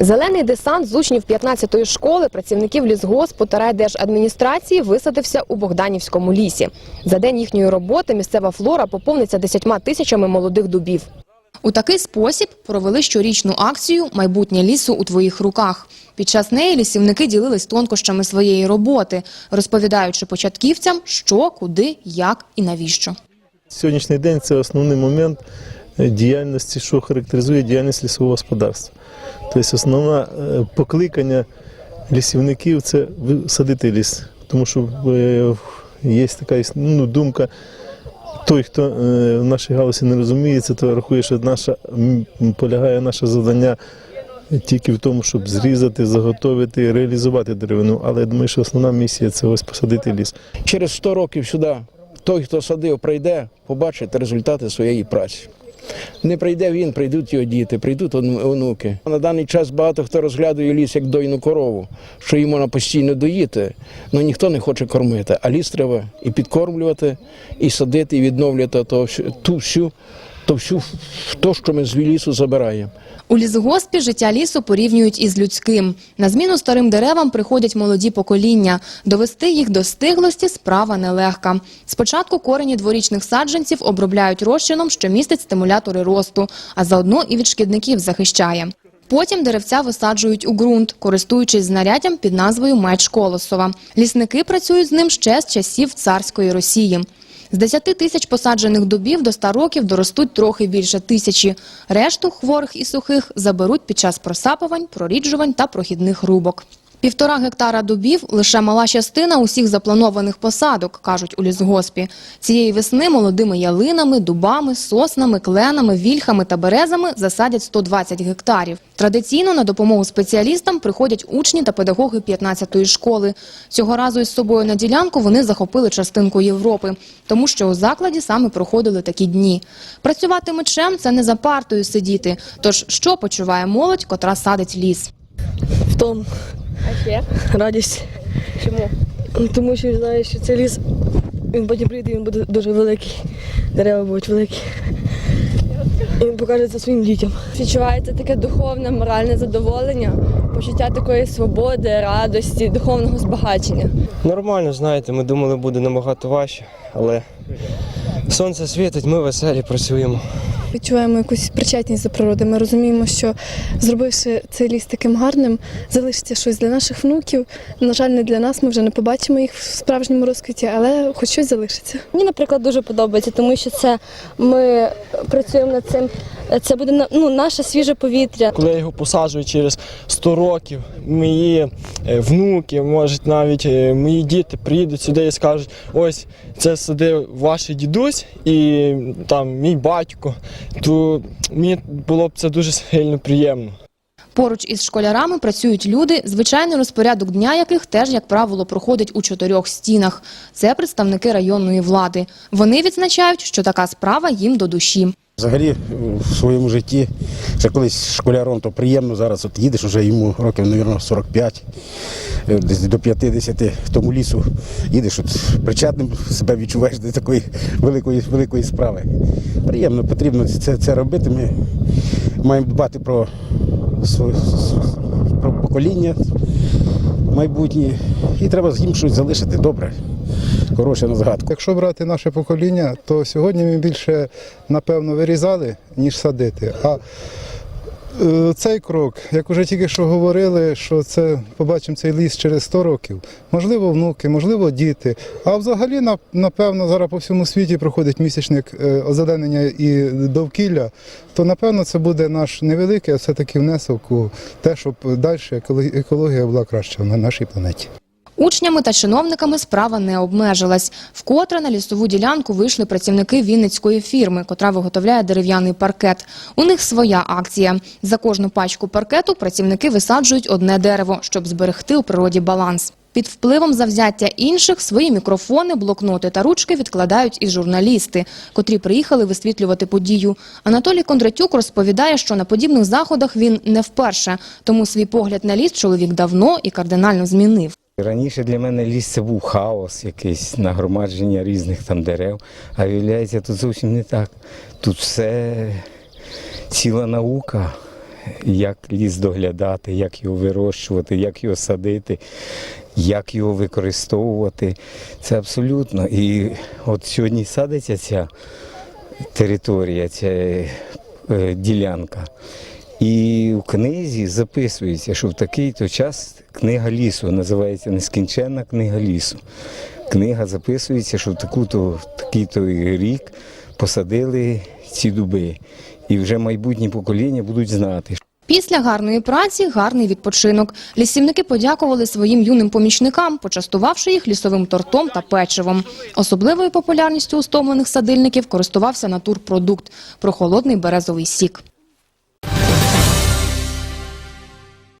Зелений десант з учнів 15-ї школи, працівників лісгоспу та райдержадміністрації висадився у Богданівському лісі. За день їхньої роботи місцева флора поповниться 10 тисячами молодих дубів. У такий спосіб провели щорічну акцію Майбутнє лісу у твоїх руках. Під час неї лісівники ділились тонкощами своєї роботи, розповідаючи початківцям, що, куди, як і навіщо. Сьогоднішній день це основний момент діяльності, що характеризує діяльність лісового господарства. Тобто основне покликання лісівників це садити ліс. Тому що е, є така ну, думка, той, хто е, в нашій галузі не розуміється, то рахує, що наша, полягає наше завдання тільки в тому, щоб зрізати, заготовити, реалізувати деревину. Але я думаю, що основна місія це ось посадити ліс. Через 100 років сюди той, хто садив, прийде, побачить результати своєї праці. Не прийде він, прийдуть його діти, прийдуть онуки. На даний час багато хто розглядає ліс як дойну корову, що її можна постійно доїти, але ніхто не хоче кормити. А ліс треба і підкормлювати, і садити, і відновлювати ту всю, то всю то, що ми з лісу забираємо. У лісгоспі життя лісу порівнюють із людським. На зміну старим деревам приходять молоді покоління. Довести їх до стиглості справа нелегка. Спочатку корені дворічних саджанців обробляють розчином, що містить стимулятори росту, а заодно і від шкідників захищає. Потім деревця висаджують у ґрунт, користуючись знаряддям під назвою меч Колосова. Лісники працюють з ним ще з часів царської Росії. З 10 тисяч посаджених дубів до 100 років доростуть трохи більше тисячі. Решту хворих і сухих заберуть під час просапувань, проріджувань та прохідних рубок. Півтора гектара дубів – лише мала частина усіх запланованих посадок, кажуть у лісгоспі. Цієї весни молодими ялинами, дубами, соснами, кленами, вільхами та березами засадять 120 гектарів. Традиційно на допомогу спеціалістам приходять учні та педагоги 15-ї школи. Цього разу із собою на ділянку вони захопили частинку Європи, тому що у закладі саме проходили такі дні. Працювати мечем – це не за партою сидіти. Тож що почуває молодь, котра садить ліс? Втом. А ще? Радість. Чому? Тому що знаєш, що цей ліс, він потім прийде, він буде дуже великий. Дерева будуть великі. І він покаже це своїм дітям. Відчувається таке духовне, моральне задоволення, почуття такої свободи, радості, духовного збагачення. Нормально, знаєте, ми думали, буде набагато важче, але сонце світить, ми веселі працюємо. Відчуваємо якусь причетність до природи. Ми розуміємо, що зробивши цей ліс таким гарним, залишиться щось для наших внуків. На жаль, не для нас. Ми вже не побачимо їх в справжньому розквіті, але хоч щось залишиться. Мені, наприклад, дуже подобається, тому що це ми працюємо над цим. Це буде на- ну, наше свіже повітря. Коли я його посаджую через 100 років, мої е, внуки, може навіть е, мої діти приїдуть сюди і скажуть, ось це садив ваш дідусь і там мій батько, то мені було б це дуже сильно приємно. Поруч із школярами працюють люди, звичайний розпорядок дня яких теж, як правило, проходить у чотирьох стінах. Це представники районної влади. Вони відзначають, що така справа їм до душі. Взагалі в своєму житті, ще колись школяром, то приємно, зараз от їдеш, вже йому років, мабуть, 45, е, десь до 50 тому лісу їдеш, от причетним себе відчуваєш до такої великої, великої справи. Приємно, потрібно це, це робити. Ми маємо дбати про, про покоління майбутнє і треба їм щось залишити добре, хороше на згадку. Якщо брати наше покоління, то сьогодні ми більше, напевно, вирізали, ніж садити. А цей крок, як вже тільки що говорили, що це побачимо цей ліс через 100 років, можливо, внуки, можливо, діти. А взагалі, на- напевно, зараз по всьому світі проходить місячник е, озеленення і довкілля, то напевно це буде наш невеликий, а все-таки внесок у те, щоб далі екологія була краща на нашій планеті. Учнями та чиновниками справа не обмежилась. Вкотре на лісову ділянку вийшли працівники вінницької фірми, котра виготовляє дерев'яний паркет. У них своя акція. За кожну пачку паркету працівники висаджують одне дерево, щоб зберегти у природі баланс. Під впливом завзяття інших свої мікрофони, блокноти та ручки відкладають і журналісти, котрі приїхали висвітлювати подію. Анатолій Кондратюк розповідає, що на подібних заходах він не вперше, тому свій погляд на ліс чоловік давно і кардинально змінив. Раніше для мене ліс це був хаос, якесь нагромадження різних там дерев. А виявляється, тут зовсім не так. Тут все ціла наука. як ліс доглядати, як його вирощувати, як його садити, як його використовувати. Це абсолютно. І от сьогодні садиться ця територія, ця е, ділянка. І в книзі записується, що в такий-то час книга лісу називається Нескінченна книга лісу. Книга записується, що в таку-то, такий-то рік посадили ці дуби. І вже майбутні покоління будуть знати, Після гарної праці гарний відпочинок. Лісівники подякували своїм юним помічникам, почастувавши їх лісовим тортом та печивом. Особливою популярністю у стомлених садильників користувався натурпродукт – прохолодний березовий сік.